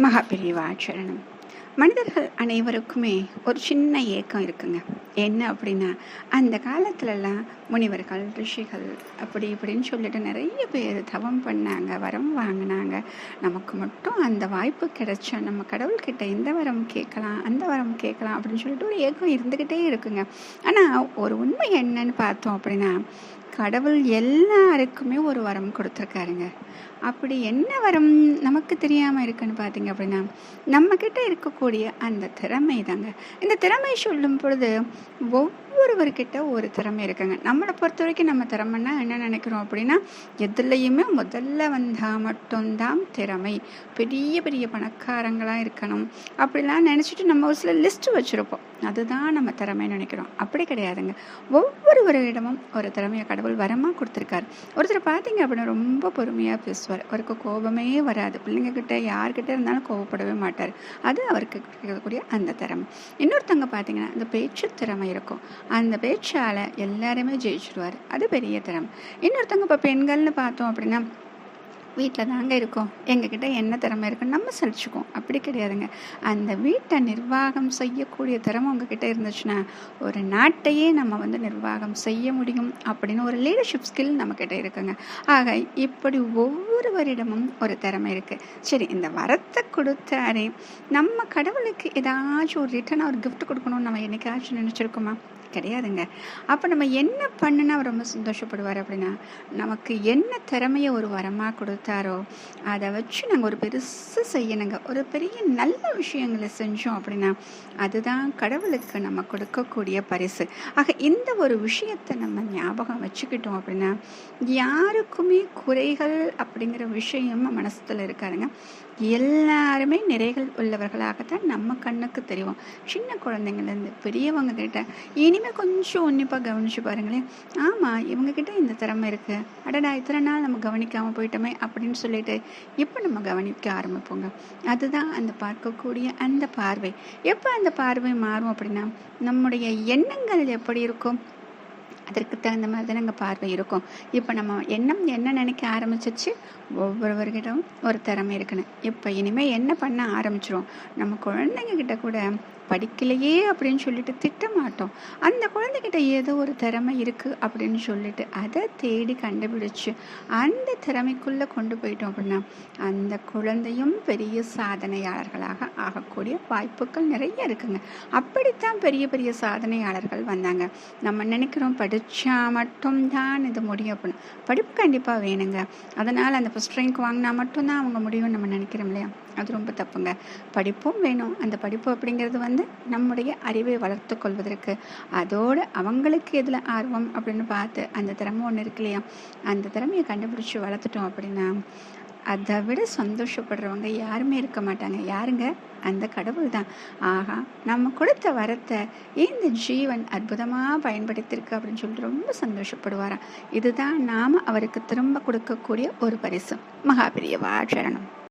மகாபிரிவாச்சரணம் மனிதர்கள் அனைவருக்குமே ஒரு சின்ன ஏக்கம் இருக்குங்க. என்ன அப்படின்னா அந்த காலத்துலலாம் முனிவர்கள் ரிஷிகள் அப்படி இப்படின்னு சொல்லிட்டு நிறைய பேர் தவம் பண்ணாங்க வரம் வாங்கினாங்க. நமக்கு மட்டும் அந்த வாய்ப்பு கிடைச்சா நம்ம கடவுள்கிட்ட இந்த வரம் கேட்கலாம் அந்த வரம் கேட்கலாம் அப்படின்னு சொல்லிட்டு ஒரு ஏக்கம் இருந்துக்கிட்டே இருக்குங்க. ஆனால் ஒரு உண்மை என்னன்னு பார்த்தோம் அப்படின்னா கடவுள் எல்லாருக்குமே ஒரு வரம் கொடுத்துருக்காருங்க. அப்படி என்ன வரம் நமக்கு தெரியாமல் இருக்குன்னு பார்த்தீங்க அப்படின்னா நம்மக்கிட்ட இருக்கக்கூடிய அந்த திறமை தாங்க இந்த திறமை சொல்லும் பொழுது ஒவ்வொருவர்கிட்ட ஒரு திறமை இருக்குங்க. நம்மளை பொறுத்த வரைக்கும் நம்ம திறமைன்னா என்ன நினைக்கிறோம் அப்படின்னா எதுலேயுமே முதல்ல வந்தால் மட்டும்தான் திறமை. பெரிய பெரிய பணக்காரங்களாக இருக்கணும். அப்படிலாம் நினச்சிட்டு நம்ம ஒரு சில லிஸ்ட் வச்சுருப்போம். அதுதான் நம்ம திறமைன்னு நினைக்கிறோம். அப்படி கிடையாதுங்க. ஒவ்வொருவரிடமும் ஒரு திறமையை கடவுள் வரமாக கொடுத்துருக்காரு. ஒருத்தர் பார்த்தீங்க அப்படின்னா ரொம்ப பொறுமையாக பேசுவார். அவருக்கு கோபமே வராது. பிள்ளைங்கக்கிட்ட யார்கிட்ட இருந்தாலும் கோபப்படவே மாட்டார். அது அவருக்கு கிடைக்கக்கூடிய அந்த திறமை. இன்னொருத்தவங்க பார்த்தீங்கன்னா அந்த பேச்சு திறமை இருக்கும். அந்த பேச்சால் எல்லாருமே ஜெயிச்சிடுவார் அது பெரிய திறமை. இன்னொருத்தவங்க இப்போ பெண்கள்னு பார்த்தோம் அப்படின்னா வீட்டில் தாங்க இருக்கோம். எங்ககிட்ட என்ன திறமை இருக்குன்னு நம்ம சலிச்சுக்கோம் அப்படி கிடையாதுங்க. அந்த வீட்டை நிர்வாகம் செய்யக்கூடிய திறமை உங்ககிட்ட இருந்துச்சுன்னா ஒரு நாட்டையே நம்ம வந்து நிர்வாகம் செய்ய முடியும் அப்படின்னு ஒரு லீடர்ஷிப் ஸ்கில் நம்மக்கிட்ட இருக்குங்க. ஆக இப்படி ஒவ்வொருவரிடமும் ஒரு திறமை இருக்குது சரி இந்த வரத்தை கொடுத்தாரே நம்ம கடவுளுக்கு ஏதாச்சும் ஒரு ரிட்டர்னாக ஒரு கிஃப்ட் கொடுக்கணும்னு நம்ம என்னைக்காச்சும் நினச்சிருக்கோமா? கிடையாதுங்க. அப்போ நம்ம என்ன பண்ணுனா ரொம்ப சந்தோஷப்படுவார் அப்படின்னா நமக்கு என்ன திறமையை ஒரு வரமாக கொடுத்தாரோ அதை வச்சு நாங்கள் ஒரு பெருசு செய்யணுங்க. ஒரு பெரிய நல்ல விஷயங்களை செஞ்சோம் அப்படின்னா அதுதான் கடவுளுக்கு நம்ம கொடுக்கக்கூடிய பரிசு. ஆக இந்த ஒரு விஷயத்தை நம்ம ஞாபகம் வச்சுக்கிட்டோம் அப்படின்னா யாருக்குமே குறைகள் அப்படிங்கிற விஷயம் மனசத்தில் இருக்காருங்க எல்லாருமே நிறைகள் உள்ளவர்களாகத்தான் நம்ம கண்ணுக்கு தெரியும் சின்ன குழந்தைங்கள்லேருந்து பெரியவங்க கிட்ட இனி என்ன கொஞ்சம் உன்னிப்பாக கவனிச்சு பாருங்களேன். ஆமாம் இவங்கக்கிட்ட இந்த திறமை இருக்குது அடடா இத்தனை நாள் நம்ம கவனிக்காமல் போயிட்டோமே அப்படின்னு சொல்லிட்டு இப்போ நம்ம கவனிக்க ஆரம்பிப்போங்க? அதுதான் அந்த பார்க்கக்கூடிய அந்த பார்வை. எப்போ அந்த பார்வை மாறும் அப்படின்னா நம்முடைய எண்ணங்கள் எப்படி இருக்கும்? அதற்கு தகுந்த மாதிரி தான் நாங்கள் பார்வை இருக்கும். இப்போ நம்ம எண்ணம் என்ன நினைக்க ஆரம்பிச்சிச்சு? ஒவ்வொருவர்கிட்டும் ஒரு திறமை இருக்கணும். இப்போ இனிமேல் என்ன பண்ண ஆரம்பிச்சிடும் நம்ம குழந்தைங்க கிட்ட கூட படிக்கலையே அப்படின்னு சொல்லிட்டு திட்ட மாட்டோம் அந்த குழந்தைகிட்ட ஏதோ ஒரு திறமை இருக்குது அப்படின்னு சொல்லிட்டு அதை தேடி கண்டுபிடிச்சு அந்த திறமைக்குள்ளே கொண்டு போயிட்டோம் அப்படின்னா அந்த குழந்தையும் பெரிய சாதனையாளர்களாக ஆகக்கூடிய வாய்ப்புகள் நிறைய இருக்குங்க. அப்படித்தான் பெரிய பெரிய சாதனையாளர்கள் வந்தாங்க. நம்ம நினைக்கிறோம் படி படித்தா மட்டும்தான் இது முடியும் அப்படின்னு. படிப்பு கண்டிப்பாக வேணுங்க. அதனால் அந்த ஃபஸ்ட் ரேங்க் வாங்கினா மட்டும்தான் அவங்க முடியும்னு நம்ம நினைக்கிறோம் இல்லையா? அது ரொம்ப தப்புங்க. படிப்பும் வேணும். அந்த படிப்பு அப்படிங்கிறது வந்து நம்முடைய அறிவை வளர்த்து கொள்வதற்கு. அதோடு அவங்களுக்கு எதில் ஆர்வம் அப்படின்னு பார்த்து அந்த திறமை ஒன்று இருக்கு இல்லையா? அந்த திறமையை கண்டுபிடிச்சி வளர்த்துட்டோம் அப்படின்னா அதை விட சந்தோஷப்படுறவங்க யாருமே இருக்க மாட்டாங்க. யாருங்க? அந்த கடவுள் தான் ஆகா நம்ம கொடுத்த வரத்தை இந்த ஜீவன் அற்புதமாக பயன்படுத்தியிருக்கு அப்படின்னு சொல்லிட்டு ரொம்ப சந்தோஷப்படுவாராம். இதுதான் நாம் அவருக்கு திரும்ப கொடுக்கக்கூடிய ஒரு பரிசு. மகாபிரியவா சரணம்.